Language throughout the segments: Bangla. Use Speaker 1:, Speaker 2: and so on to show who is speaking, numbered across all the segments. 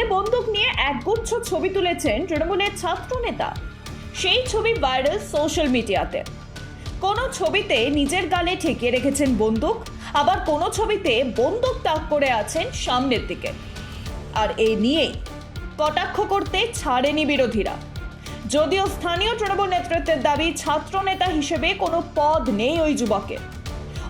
Speaker 1: হাতে বন্দুক নিয়ে একগুচ্ছ ছবি তুলেছেন তৃণমূলের ছাত্র নেতা সেই ছবি ভাইরাল সোশ্যাল মিডিয়াতে। কোনো ছবিতে নিজের গালে ঠেকিয়ে রেখেছেন বন্দুক, আবার কোনো ছবিতে বন্দুক তাক করে আছেন সামনের দিকে। আর এই নিয়েই কটাক্ষ করতে ছাড়েনি বিরোধীরা। যদিও স্থানীয় তৃণমূল নেতৃত্বের দাবি ছাত্র নেতা হিসেবে কোনো পদ নেই ওই যুবকের।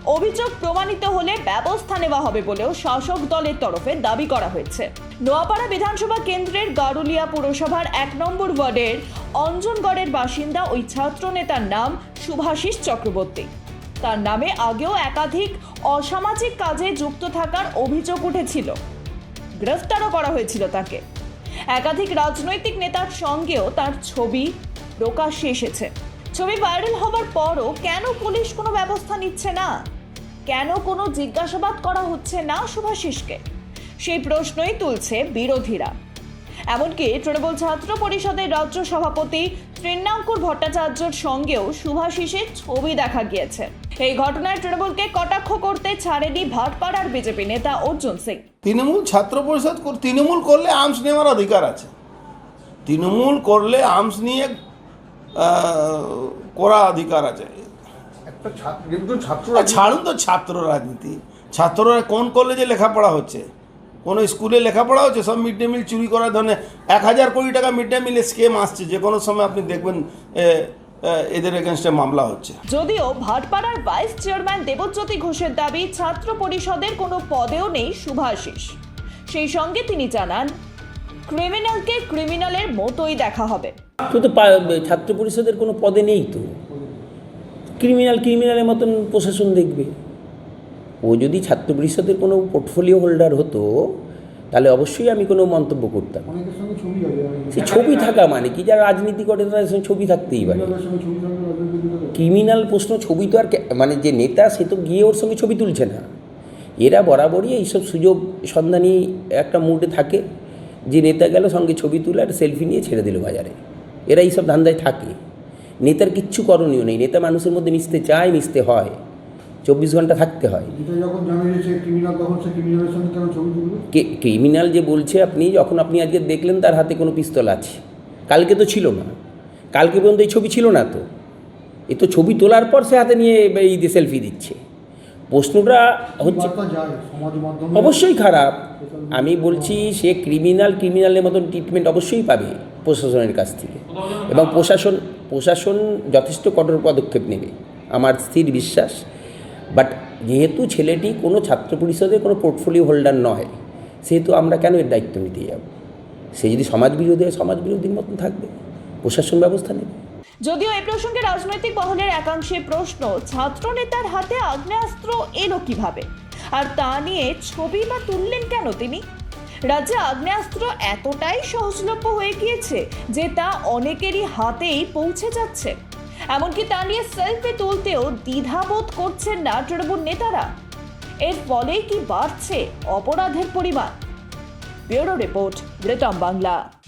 Speaker 1: অভিযোগ প্রমাণিত হলে ব্যবস্থা নেওয়া হবে বলেও শাসক দলের তরফে দাবি করা হয়েছে। নোয়াপাড়া বিধানসভা কেন্দ্রের গারুলিয়া পুরসভার এক নম্বর ওয়ার্ডের অঞ্জনগড়ের বাসিন্দা ওই ছাত্র নেতার নাম শুভাশিস চক্রবর্তী। তার নামে আগেও একাধিক অসামাজিক কাজে যুক্ত থাকার অভিযোগ উঠেছিল। গ্রেফতারও করা হয়েছিল তাকে। একাধিক রাজনৈতিক নেতার সঙ্গেও তার ছবি প্রকাশ্যে এসেছে। ছবি ভাইরাল হবার পরও কেন পুলিশ কোনো ব্যবস্থা নিচ্ছে না? কেন কোনো জিজ্ঞাসাবাদ করা হচ্ছে না শুভাশিসকে সেই প্রশ্নই তুলছে বিরোধীরা। এমনকি তৃণমূল ছাত্র পরিষদের রাজ্য সভাপতি তৃণাঙ্কুর ভট্টাচার্যর সঙ্গেও শুভাশিসের ছবি দেখা গিয়েছে। এই ঘটনায় তৃণমূলকে কটাক্ষ করতে ছাড়েনি ভাটপাড়ার বিজেপি নেতা অর্জুন সিং।
Speaker 2: তৃণমূল ছাত্র পরিষদ তৃণমূল করলে আর্মস নেওয়ার অধিকার আছে। তৃণমূল করলে আর্মস নিয়ে করা অধিকার আছে। ছাড়ুন তো ছাত্র রাজনীতি। ছাত্ররা কোন কলেজে লেখাপড়া হচ্ছে? কোনো স্কুলে লেখাপড়া হচ্ছে? সব মিড ডে মিল চুরি করার ধরনের এক হাজার কোটি টাকা মিড ডে মিলে স্কেম আসছে। যে কোনো সময় আপনি দেখবেন এদের এগেনস্টে মামলা হচ্ছে।
Speaker 1: যদিও ভাটপাড়ার ভাইস চেয়ারম্যান দেবজ্যোতি ঘোষের দাবি ছাত্র পরিষদের কোনো পদেও নেই শুভাশিস। সেই সঙ্গে তিনি জানান ক্রিমিনালকে ক্রিমিনালের মতোই দেখা হবে।
Speaker 3: ছাত্র পরিষদের কোনো পদে নেই তো? ক্রিমিনাল ক্রিমিনালের মতন প্রশাসন দেখবে। ও যদি ছাত্র পরিষদের কোনো পোর্টফোলিও হোল্ডার হতো তাহলে অবশ্যই আমি কোনো মন্তব্য করতাম।
Speaker 4: অনেকের সঙ্গে ছবি আছে
Speaker 3: সে ছবি থাকা মানে কি? যারা রাজনীতি করে তাদের সঙ্গে ছবি থাকতেই পারে। ক্রিমিনাল প্রশ্ন ছবি তো আর মানে যে নেতা সে তো গিয়ে ওর সঙ্গে ছবি তুলছে না। এরা বরাবরই এইসব সুযোগ সন্ধানী একটা মুডে থাকে। যে নেতা গেল সঙ্গে ছবি তুলে আর সেলফি নিয়ে ছেড়ে দিল বাজারে। এরা এইসব ধান্দায় থাকে। নেতার কিচ্ছু করণীয় নেই। নেতা মানুষের মধ্যে মিশতে চায় মিশতে হয়। চব্বিশ ঘণ্টা থাকতে হয়।
Speaker 4: যে ক্রিমিনাল
Speaker 3: যে বলছে আপনি যখন আপনি আজকে দেখলেন তার হাতে কোনো পিস্তল আছে। কালকে তো ছিল না। কালকে পর্যন্ত এই ছবি ছিল না তো। এ তো ছবি তোলার পর সে হাতে নিয়ে এই সেলফি দিচ্ছে। প্রশ্নটা হচ্ছে অবশ্যই খারাপ। আমি বলছি সে ক্রিমিনাল ক্রিমিনালের মতন ট্রিটমেন্ট অবশ্যই পাবে প্রশাসনের কাছ থেকে। এবং প্রশাসন প্রশাসন যথেষ্ট কঠোর পদক্ষেপ নেবে, আমার স্থির বিশ্বাস। বাট যেহেতু ছেলেটি কোনো ছাত্র পরিষদের কোনো পোর্টফোলিও হোল্ডার নয়, সেহেতু আমরা কেন এর দায়িত্ব নিতে যাব? সে যদি সমাজ বিরোধী হয়, সমাজ বিরোধীর মতন থাকবে, প্রশাসন ব্যবস্থা নেবে।
Speaker 1: যদিও এই প্রসঙ্গে রাজনৈতিক মহলের একাংশে প্রশ্ন ছাত্র নেতার হাতে আগ্নেয়াস্ত্র এলো কীভাবে? আর তা নিয়ে ছবি বা তুললেন কেন তিনি? রাজ্যে আগ্নেয়াস্ত্র এতটাই সহজলভ্য হয়ে গিয়েছে যে তা অনেকেরই হাতেই পৌঁছে যাচ্ছে। এমনকি তা নিয়ে সেলফি তুলতেও দ্বিধাবোধ করছেন না তৃণমূল নেতারা। এর ফলেই কি বাড়ছে অপরাধের পরিমাণ? ব্যুরো রিপোর্ট গ্রেটাম বাংলা।